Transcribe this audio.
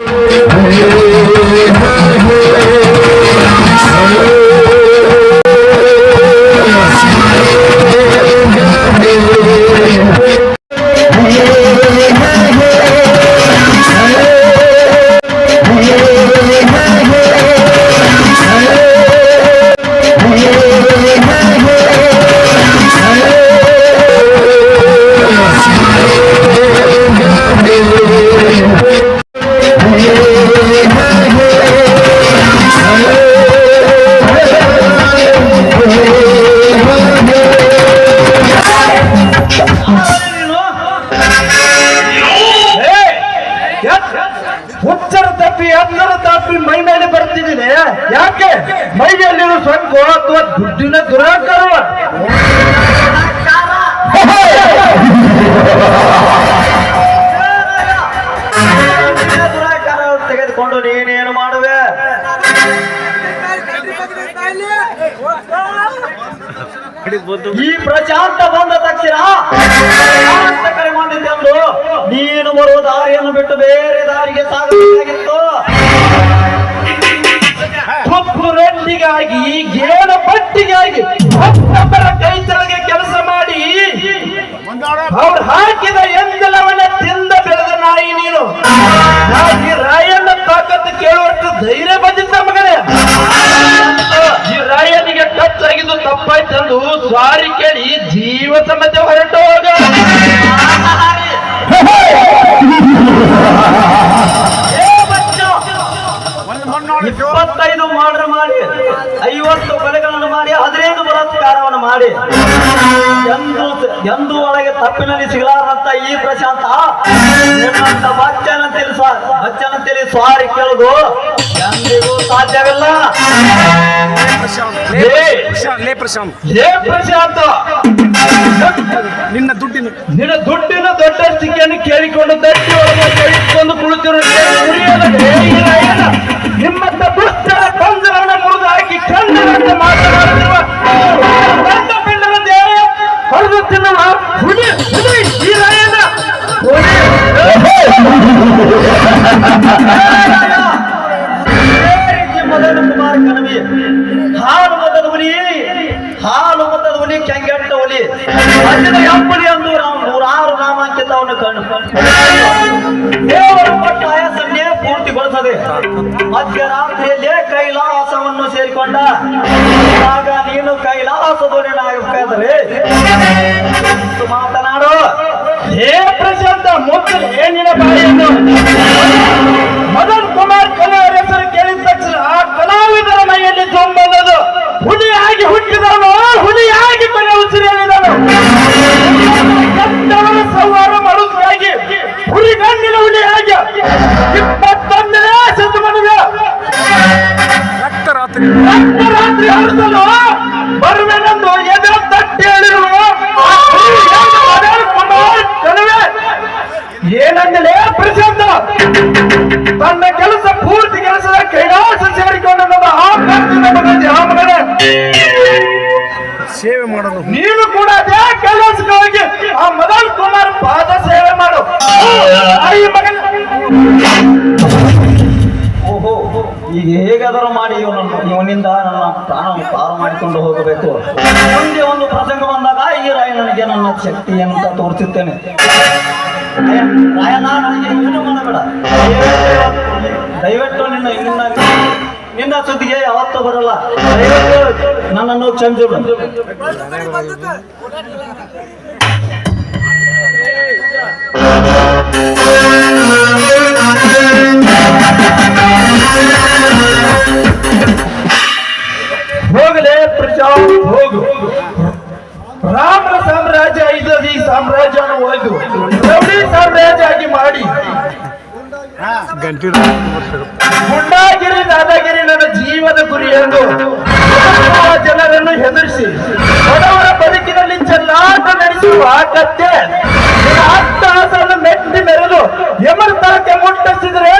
Hey, hey, hey, hey. ಮೈಯಲ್ಲಿರೋ ಸೊಂಕು ಅಥವಾ ದುಡ್ಡಿನ ದುರಾಕಾರ. ತೆಗೆದುಕೊಂಡು ನೀನೇನು ಮಾಡುವೆ? ಈ ಪ್ರಶಾಂತ ಬಂದ ತಕ್ಷಣ ಕರೆ ಮಾಡಿದ್ದೆಂದು. ನೀನು ಬರುವ ದಾರಿಯನ್ನು ಬಿಟ್ಟು ಬೇರೆ ದಾರಿಗೆ ಸಾಗಬೇಕಾಗಿತ್ತು. ರೊಟ್ಟಿಗಾಗಿ ಗೇಣ ಪಟ್ಟಿಗಾಗಿ ಮತ್ತೊಬ್ಬರ ಕೈ ತೆಳಗೆ ಕೆಲಸ ಮಾಡಿ ಅವ್ರು ಹಾಕಿದ ಎಂದೆಲ್ಲವನ್ನ ತಿಂದ ಬೆಳೆದ ನಾಯಿ ನೀನು. ಈ ರಾಯಣ್ಣ ತಾಕತ್ತು ಕೇಳುವಷ್ಟು ಧೈರ್ಯ ಬಂದಿದ್ದ ಮಗನೇ. ಈ ರಾಯನಿಗೆ ಟಚ್ ಆಗಿದ್ದು ತಪ್ಪಾಯ್ತಂದು ಸಾರಿ ಕೇಳಿ ಜೀವ ಸಮೇತ ಹೊರಟು ಇಪ್ಪತ್ತೈದು ಮಾಡ್ರ ಮಾಡಿ ಐವತ್ತು ಕೊಲೆಗಳನ್ನು ಮಾಡಿ ಹದಿನೈದು ಬಲಾತ್ಕಾರವನ್ನು ಮಾಡಿ. ಎಂದು ಎಂದು ಒಳಗೆ ತಪ್ಪಿನಲ್ಲಿ ಸಿಗಲಾರಂತ ಈ ಪ್ರಶಾಂತ. ನಿನ್ನಂತ ಬಚ್ಚನಂತೇಳಿ ಸ್ವಾ ಬಚ್ಚನಂತೇಳಿ ಸ್ವಾರಿ ಕೇಳುದು ಎಂದಿಗೂ ಸಾಧ್ಯವಿಲ್ಲ. ಪ್ರಶಾಂತ್ ಪ್ರಶಾಂತ. ನಿನ್ನ ದುಡ್ಡಿನ ನಿನ್ನ ಕುಮಾರ ಹಾಲು ಮತದ ಹುಲಿ. ಹಾಲು ಮತದ ಹುಲಿ, ಕೆಂಗೆಟ್ಟ ಹುಲಿ. ಅಜ್ಜನ ಎಂಬುಲಿ ಅಂದು ನಾವು ನೂರಾರು ನಾಮಾಂಕಿತವನ್ನು ಕಂಡು. ದೇವರು ಕೊಟ್ಟ ಪೂರ್ತಿಗೊಳಿಸದೆ ಮಧ್ಯರಾತ್ರಿಯಲ್ಲೇ ಕೈಲಾಸವನ್ನು ಸೇರಿಕೊಂಡ. ಆಗ ನೀನು ಕೈಲಾಸದೊಡನಾಗಬೇಕಾದರೆ ಮಾತನಾಡು. ಹೇ ಪ್ರಶಾಂತ ಮೊದಲೇ ನಿನ್ನ ರಾತ್ರಿ ರಾತ್ರಿ ಹರಿಸಲು ಬರುವೆನೆಂದು ಎದೆ ತಟ್ಟಿ ಹೇಳಿರುವ ಆ ಏನಂದಲೇ ಪ್ರಶಾಂತ ತನ್ನ ಕೆಲಸ ಪೂರ್ತಿ ಕೆಲಸದ ಕೈಲಾಸ ಸೇರಿಕೊಂಡು ಆ ಕತ್ತಿನ ಮಗನೇ, ಆ ಮಗನೇ ಸೇವೆ ಮಾಡಲು ನೀನು ಕೂಡ ಅದೇ ಕೆಲಸಕ್ಕೆ ಹೋಗಿ ಆ ಮದನ್ ಕುಮಾರ್ ಪಾದ ಸೇವೆ ಮಾಡು. ಅಯ್ಯ ಈ ಮಗನ. ಈಗ ಹೇಗಾದರೂ ಮಾಡಿ ಇವನನ್ನು ಇವನಿಂದ ನನ್ನ ಪ್ರಾಣವನ್ನು ಪಾರು ಮಾಡಿಕೊಂಡು ಹೋಗಬೇಕು. ಮುಂದೆ ಒಂದು ಪ್ರಸಂಗ ಬಂದಾಗ, ಈ ರಾಯಣ್ಣನಿಗೆ ನನ್ನ ಶಕ್ತಿ ಅಂತ ತೋರಿಸುತ್ತೇನೆ? ರಾಯ- ನನಗೆ ಏನು ಮಾಡಬೇಡ ದಯವಿಟ್ಟು ನಿನ್ನ ನಿನ್ನ ನಿನ್ನ ಸುದ್ದಿಗೆ ಯಾವತ್ತೂ ಬರಲ್ಲ. ನನ್ನನ್ನು ಕ್ಷಮಿಸು. ರೌಡಿ ಸಾಮ್ರಾಜ್ಯ ಆಗಿ ಮಾಡಿ. ಗುಂಡಾಗಿರಿ ದಾದಾಗಿರಿ ನನ್ನ ಜೀವದ ಗುರಿ ಎಂದು ಜನರನ್ನು ಹೆದರಿಸಿ ಬಡವರ ಬದುಕಿನಲ್ಲಿ ಚೆಲ್ಲಾಟ ನಡೆಸುವ ಕತ್ತೆ ಮೆಟ್ಟಿ ಮೆರೆದು ಎಮರ್ ತಾಕೆ ಮುಟ್ಟಿಸಿದ್ರೆ